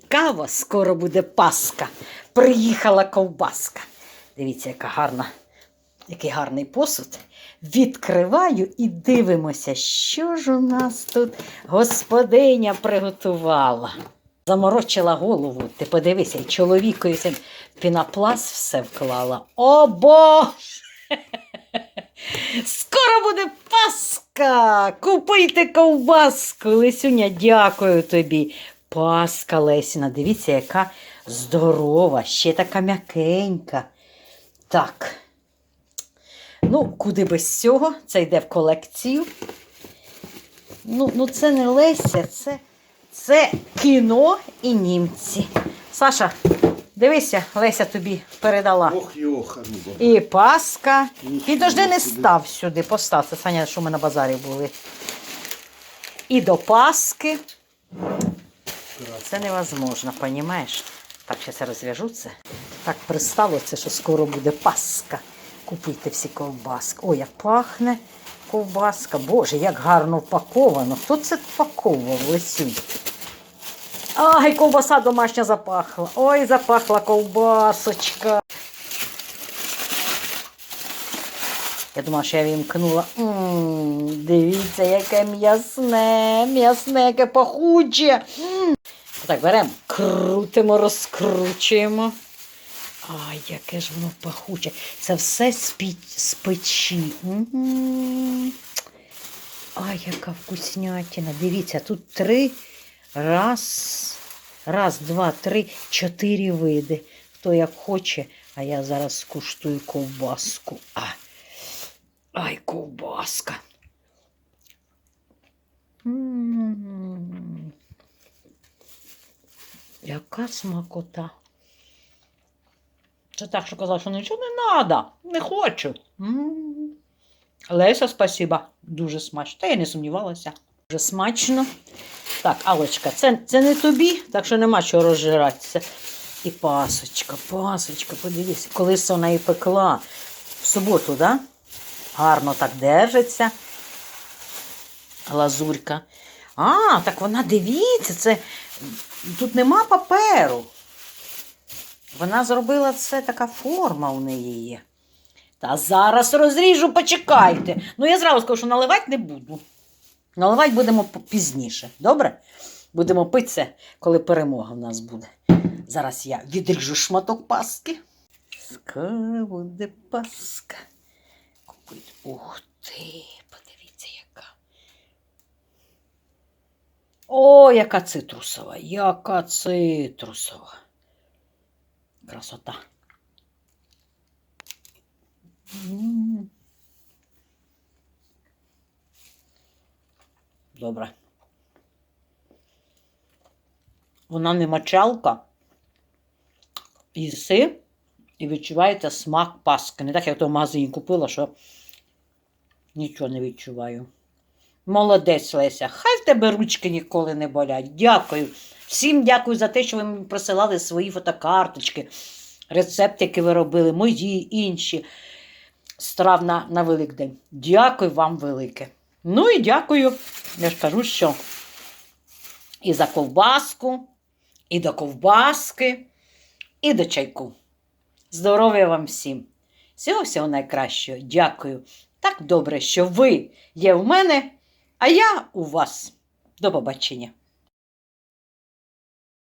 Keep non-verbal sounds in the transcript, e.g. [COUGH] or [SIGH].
Цікаво, скоро буде Пасха. Приїхала ковбаска. Дивіться, яка гарна, який гарний посуд. Відкриваю і дивимося, що ж у нас тут господиня приготувала. Заморочила голову. Ти подивися, і чоловікові пінопласт все вклала. О Боже! [LAUGHS] Скоро буде Пасха! Купуйте ковбаску. Лисюня, дякую тобі. Паска Лесіна, дивіться, яка здорова, ще така м'якенька. Так. Ну, куди без цього? Це йде в колекцію. Ну, ну це не Леся, це, це кіно і німці. Саша, дивися, Леся тобі передала. Ох, йоха. І Паска. Підожди, не став сюди, постав. Це Саня, що ми на базарі були. І до Паски. Це невозможно, розумієш? Так, зараз розв'яжу це. Так пристало що скоро буде Пасха. Купуйте всі ковбаски. Ой, як пахне ковбаска. Боже, як гарно впаковано. Хто це впаковував Лисюнь? Ай, ковбаса домашня запахла. Ой, запахла ковбасочка. Я думала, що я вімкнула. М, Дивіться, яке м'ясне, м'ясне, яке пахуче. М. Так, беремо, крутимо, розкручуємо. Ай, яке ж воно пахуче. Це все з, печі. Ай, яка вкуснятина. Дивіться, тут три. Раз, раз, два, три, чотири види. Хто як хоче, а я зараз скуштую ковбаску. А. Ай, ковбаска. Яка смакота. Це так, що казав, що нічого не треба, не хочу. М. Леся, спасіба, дуже смачно. Та я не сумнівалася. Дуже смачно. Так, Алочка, це, це не тобі, так що нема чого розжиратися. І пасочка, пасочка, подивіться, колись вона і пекла в суботу, да? Гарно так держиться. Лазурька. А, так вона дивіться, це тут нема паперу. Вона зробила це така форма у неї є. Та зараз розріжу, почекайте. Ну, я зразу скажу, що наливати не буду. Наливати будемо пізніше. Добре? Будемо пити це, коли перемога в нас буде. Зараз я відріжу шматок паски. Скоро буде паска. Купить. Ух ти, подивіться, яка. О, яка цитрусова, яка цитрусова. Красота. Добре. Вона не мочалка. Їси і відчуваєте смак паски. Не так, як то в магазині купила, що нічого не відчуваю. Молодець, Леся. Хай в тебе ручки ніколи не болять. Дякую. Всім дякую за те, що ви мені присилали свої фотокарточки, рецепти, які ви робили, мої, інші страв на, на Великдень. Дякую вам велике. Ну і дякую, я ж кажу, що і за ковбаску, і до ковбаски, і до чайку. Здоров'я вам всім! Всього всього найкращого. Дякую. Так добре, що ви є в мене, а я у вас. До побачення.